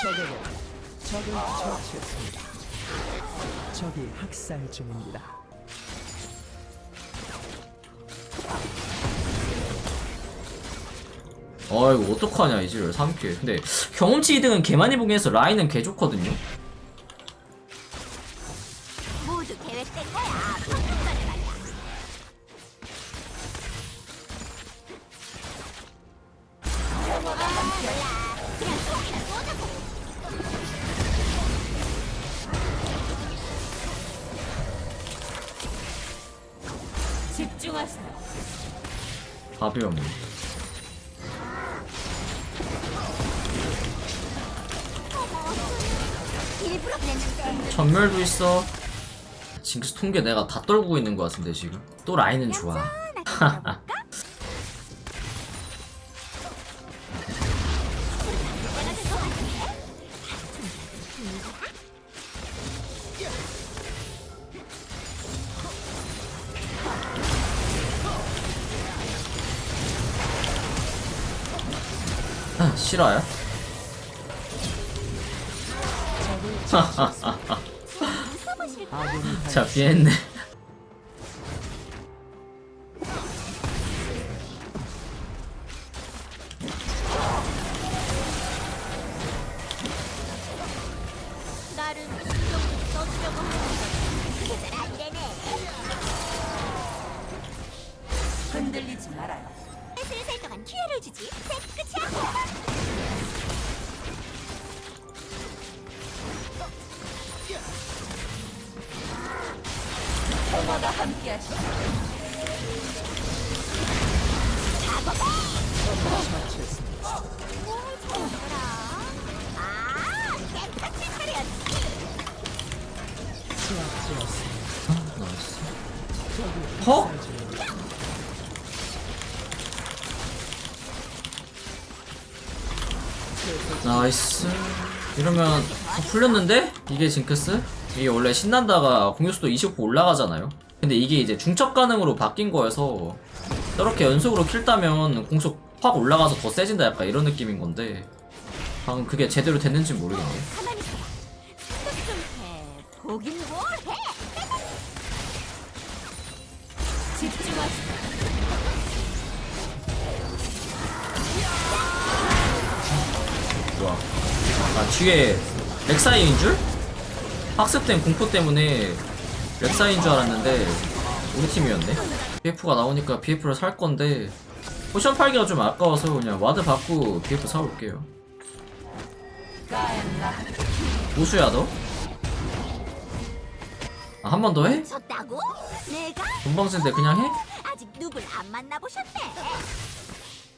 적을 적을 처치했습니다. 적이 학살 중입니다. 아이고 어떡하냐 이 지를 3킬 근데 경험치 이득은 개 많이 보긴 해서 라인은 개 좋거든요 전멸도 있어. 징크스 통계 내가 다 떨구고 있는 것 같은데 지금? 또 라인은 좋아 아군이 자 되네. 흔들리지 말아요. 슬슬 동안 기회를 주지. 셋 끝이야. 평화가 함께하시죠. 이러면 다 풀렸는데? 이게 징크스? 이게 원래 신난다가 공격수도 20% 올라가잖아요. 근데 이게 이제 중첩 가능으로 바뀐 거여서 저렇게 연속으로 킬 따면 공속 확 올라가서 더 세진다 약간 이런 느낌인 건데. 방금 그게 제대로 됐는지 모르겠네. 가만 아 뒤에 렉사이인 줄? 학습된 공포 때문에 렉사이인 줄 알았는데 우리 팀이었네 BF가 나오니까 BF를 살 건데 포션 팔기가 좀 아까워서 그냥 와드 받고 BF 사올게요 우수야 너? 아, 한 번 더 해? 졌다고? 내가 금방센데 그냥 해? 아직 누굴 안 만나보셨네.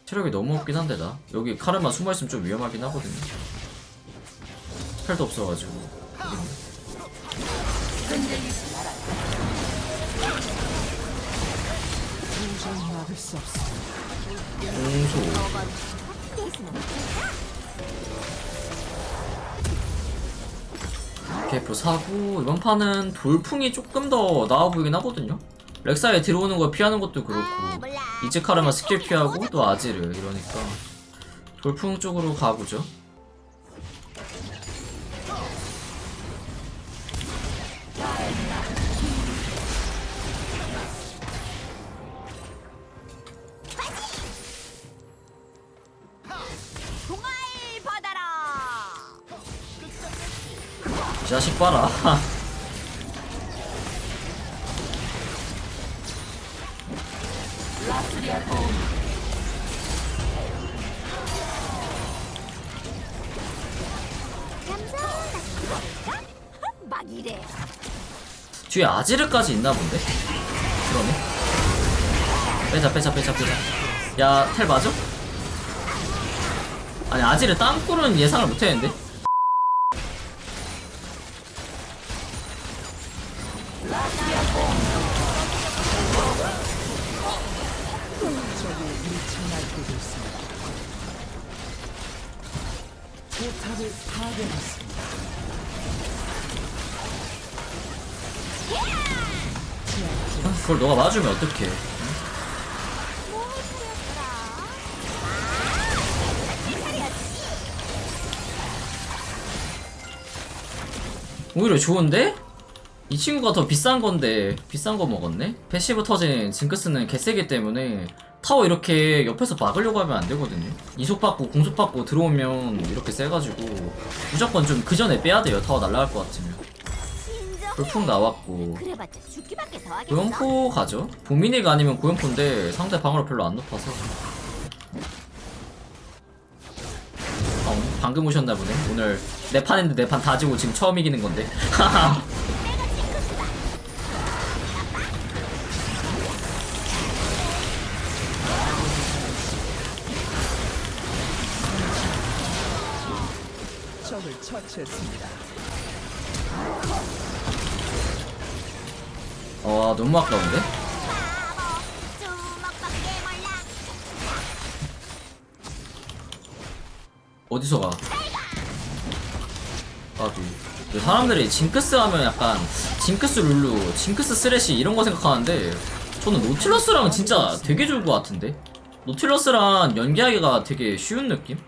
체력이 너무 없긴 한데 나 여기 카르마 숨어있으면 좀 위험하긴 하거든요 스펠도 없어가지고. 공소? BF 사고 이번 판은 돌풍이 조금 더 나아 보이긴 하거든요 렉사에 들어오는 거 피하는 것도 그렇고 아, 몰라. 이제 카르마 스킬 피하고 또 아지르 이러니까 돌풍 쪽으로 가보죠 이 자식 봐라. 뒤에 아지르까지 있나 본데? 그러네 빼자 빼자 빼자 빼자 야 텔 맞아? 아니 아지르 땅굴은 예상을 못 했는데? 맞으면 어떡해. 오히려 좋은데? 이 친구가 더 비싼 건데 비싼 거 먹었네? 패시브 터진 징크스는 개세기 때문에 타워 이렇게 옆에서 막으려고 하면 안 되거든요 이속 받고 공속 받고 들어오면 이렇게 세가지고 무조건 좀 그 전에 빼야 돼요 타워 날라갈 것 같으면 불풍 나왔고 그래봤자 죽기밖에 더 하겠어. 고연포 가죠? 보미니가 아니면 고연포인데 상대 방어를 별로 안 높아서 어, 방금 오셨나 보네 오늘 네 판인데 네판다 지고 지금 처음 이기는 건데 적을 처치했습니다. 와 너무 아까운데? 바보. 주먹밖에 몰라. 어디서 가? 그 사람들이 징크스 하면 약간 징크스 룰루, 징크스 쓰레쉬 이런 거 생각하는데 저는 노틸러스랑 진짜 되게 좋을 것 같은데? 노틸러스랑 연계하기가 되게 쉬운 느낌?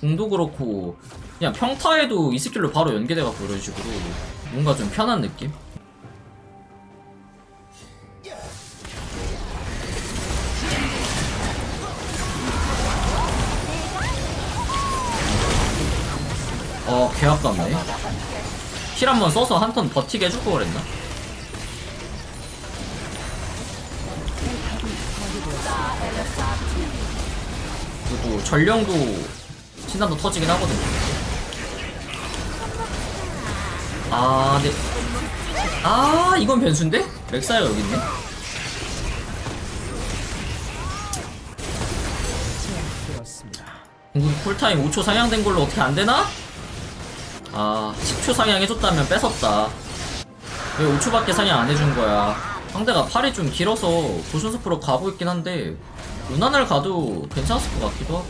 궁도 그렇고 그냥 평타에도 이 스킬로 바로 연계돼갖고 이런 식으로 뭔가 좀 편한 느낌? 개 아깝네. 힐 한 번 써서 한 턴 버티게 해줄 걸 그랬나? 그리고 전령도 신단도 터지긴 하거든요. 아, 네. 아, 이건 변수인데? 렉사이가 여기 있네. 궁극기 쿨타임 5초 상향된 걸로 어떻게 안 되나? 아, 10초 상향 해줬다면 뺏었다. 왜 5초밖에 상향 안 해준 거야? 상대가 팔이 좀 길어서 고순수프로 가고 있긴 한데, 루난을 가도 괜찮았을 것 같기도 하고.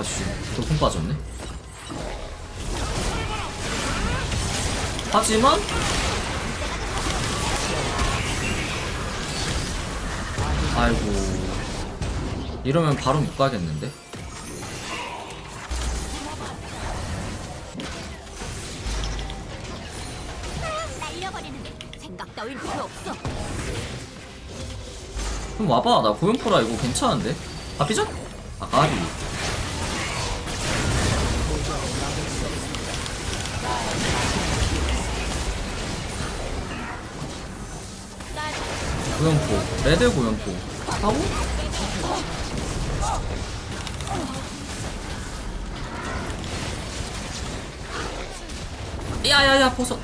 아씨, 돌풍 빠졌네. 하지만, 아이고. 이러면 바로 못 가겠는데? 날려버리는데 생각 따윈 필요 없어. 그럼 와봐, 나 고연포라 이거 괜찮은데? 아, 삐져? 아, 까비. 고연포, 레드 고연포. 하고? 야야야 버섯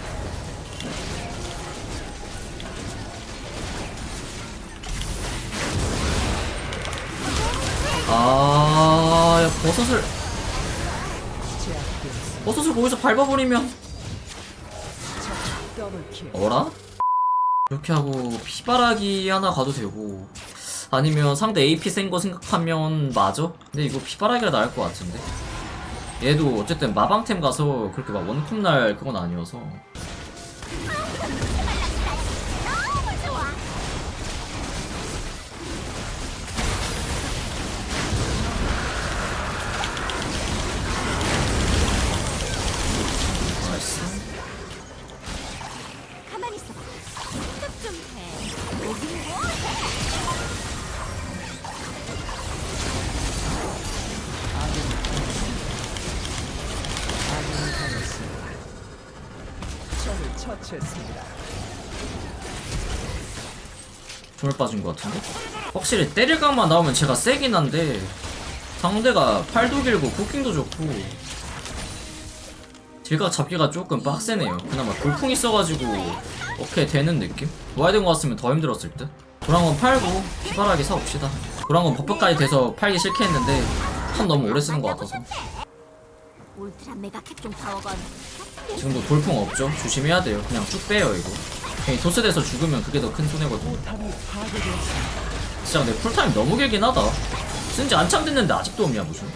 아, 야, 버섯을. 버섯을 거기서 밟아버리면. 어라? 이렇게 하고 피바라기 하나 가도 되고. 아니면 상대 AP 센 거 생각하면 맞아? 근데 이거 피바라기가 나을 것 같은데. 얘도 어쨌든 마방템 가서 그렇게 막 원컵 날 그건 아니어서 처치했습니다. 조물 빠진 것 같은데? 확실히 때릴 각만 나오면 제가 세긴 한데 상대가 팔도 길고 쿠킹도 좋고 딜각 잡기가 조금 빡세네요 그나마 돌풍 있어가지고 오케이 되는 느낌? 와이든 거 같으면 더 힘들었을 듯 도랑건 팔고 피바라기 사옵시다 도랑건 버프까지 돼서 팔기 싫게 했는데 턴 너무 오래 쓰는 것 같아서 울트라 메가. 지금도 돌풍 없죠? 조심해야 돼요 그냥 쭉 빼요 이거 괜히 도스돼서 죽으면 그게 더 큰 손해거든요. 진짜 근데 쿨타임 너무 길긴 하다 쓴지 한참 됐는데 아직도 없냐 무슨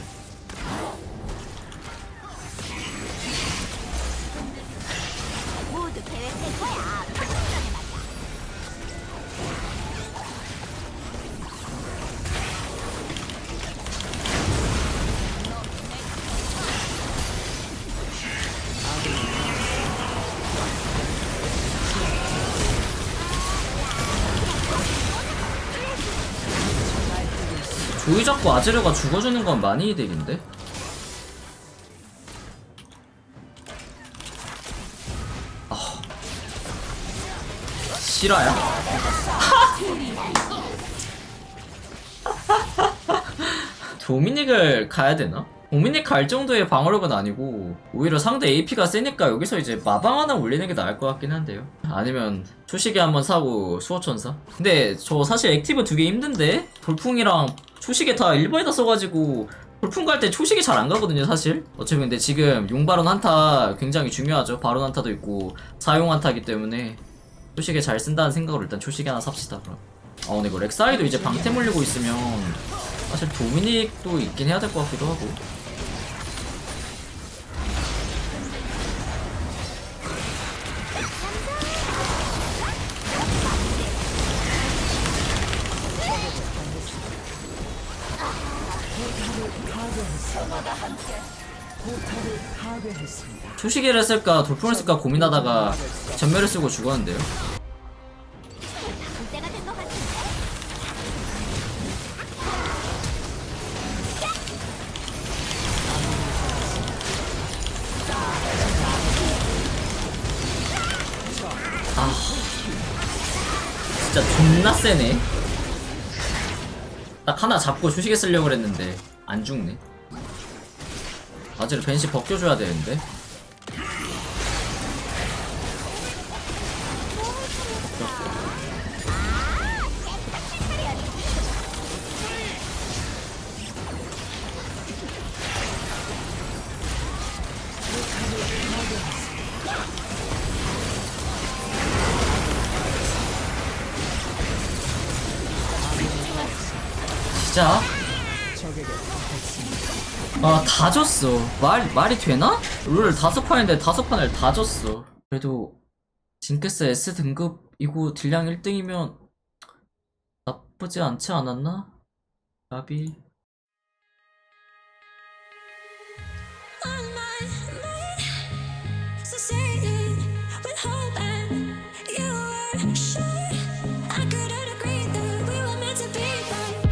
조이 잡고 아지르가 죽어주는 건 많이 이득인데? 아. 실화야? 도미닉을 가야 되나? 도미닉 갈 정도의 방어력은 아니고 오히려 상대 AP가 세니까 여기서 이제 마방 하나 올리는 게 나을 것 같긴 한데요. 아니면 초시계 한번 사고 수호천사? 근데 저 사실 액티브 두 개 힘든데 돌풍이랑 초시계 다 1번에다 써가지고 돌풍 갈 때 초시계 잘안 가거든요 사실. 어차피 근데 지금 용바론 한타 굉장히 중요하죠. 바론 한타도 있고 사용 한타기 때문에 초시계 잘 쓴다는 생각으로 일단 초시계 하나 삽시다 그럼. 아 근데 이거 렉사이도 이제 방템 올리고 있으면 사실 도미닉도 있긴 해야 될 것 같기도 하고 초시계를 쓸까 돌풍을 쓸까 고민하다가 전멸을 쓰고 죽었는데요. 아 진짜 존나 세네. 딱 하나 잡고 초시계 쓰려고 그랬는데 안 죽네. 아지를 벤시 벗겨줘야 되는데 진짜. 아, 다 졌어. 말, 말이 되나? 룰 다섯 판인데 다섯 판을 다 졌어. 그래도, 징크스 S 등급 이거 딜량 1등이면 나쁘지 않지 않았나? 나비 oh